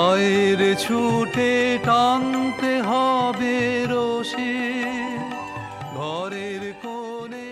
আয়ের ছুটে টানতে হবে রসে ঘরের কোণে